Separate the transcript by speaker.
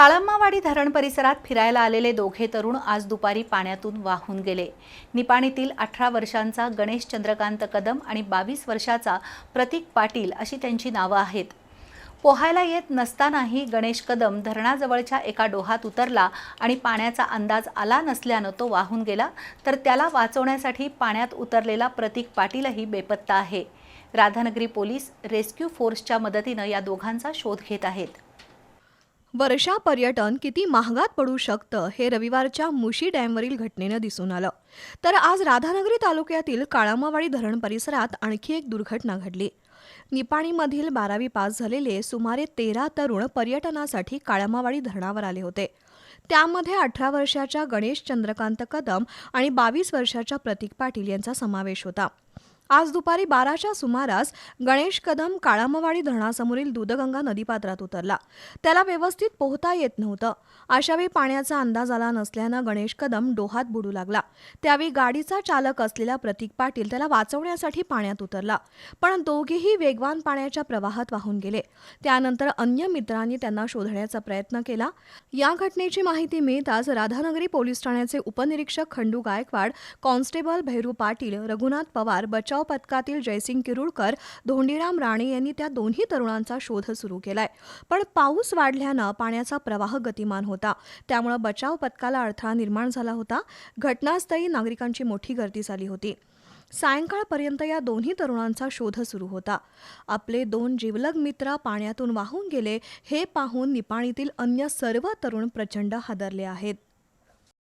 Speaker 1: काळम्मावाडी धरण परिसरात फिरायला आलेले दोघे तरुण आज दुपारी पाण्यातून वाहून गेले. निपाणीतील अठरा वर्षांचा गणेश चंद्रकांत कदम आणि बावीस वर्षाचा प्रतीक पाटील अशी त्यांची नावं आहेत. पोहायला येत नसतानाही गणेश कदम धरणाजवळच्या एका डोहात उतरला आणि पाण्याचा अंदाज आला नसल्यानं तो वाहून गेला. तर त्याला वाचवण्यासाठी पाण्यात उतरलेला प्रतीक पाटीलही बेपत्ता आहे. राधानगरी पोलीस रेस्क्यू फोर्सच्या मदतीनं या दोघांचा शोध घेत आहेत.
Speaker 2: वर्षा पर्यटन किती महागात पडू शकतं हे रविवारच्या मुशी डॅमवरील घटनेनं दिसून आलं. तर आज राधानगरी तालुक्यातील काळामावाडी धरण परिसरात आणखी एक दुर्घटना घडली. निपाणीमधील बारावी पास झालेले सुमारे तेरा तरुण पर्यटनासाठी काळामावाडी धरणावर आले होते. त्यामध्ये अठरा वर्षाच्या गणेश चंद्रकांत कदम आणि बावीस वर्षाच्या प्रतीक पाटील यांचा समावेश होता. आज दुपारी बाराच्या सुमारास गणेश कदम काळामवाडी धरणासमोरील दूधगंगा नदीपात्रात उतरला. त्याला व्यवस्थित पोहता येत नव्हतं. अशावेळी पाण्याचा अंदाज आला नसल्यानं गणेश कदम डोहात बुडू लागला. त्यावेळी गाडीचा चालक असलेला प्रतीक पाटील त्याला वाचवण्यासाठी पाण्यात उतरला. पण दोघेही वेगवान पाण्याच्या प्रवाहात वाहून गेले. त्यानंतर अन्य मित्रांनी त्यांना शोधण्याचा प्रयत्न केला. या घटनेची माहिती मिळताच राधानगरी पोलीस ठाण्याचे उपनिरीक्षक खंडू गायकवाड कॉन्स्टेबल भैरू पाटील रघुनाथ पवार बचाव बचाव पथकातील जयसिंग किरुळकर धोंडीराम राणे यांनी त्या दोन्ही तरुणांचा शोध सुरू केलाय. पण पाऊस वाढल्यानं पाण्याचा प्रवाह गतिमान होता. त्यामुळे बचाव पथकाला अडथळा निर्माण झाला होता. घटनास्थळी नागरिकांची मोठी गर्दी झाली होती. सायंकाळपर्यंत या दोन्ही तरुणांचा शोध सुरू होता. आपले दोन जिवलग मित्र पाण्यातून वाहून गेले हे पाहून निपाणीतील अन्य सर्व तरुण प्रचंड हादरले आहेत.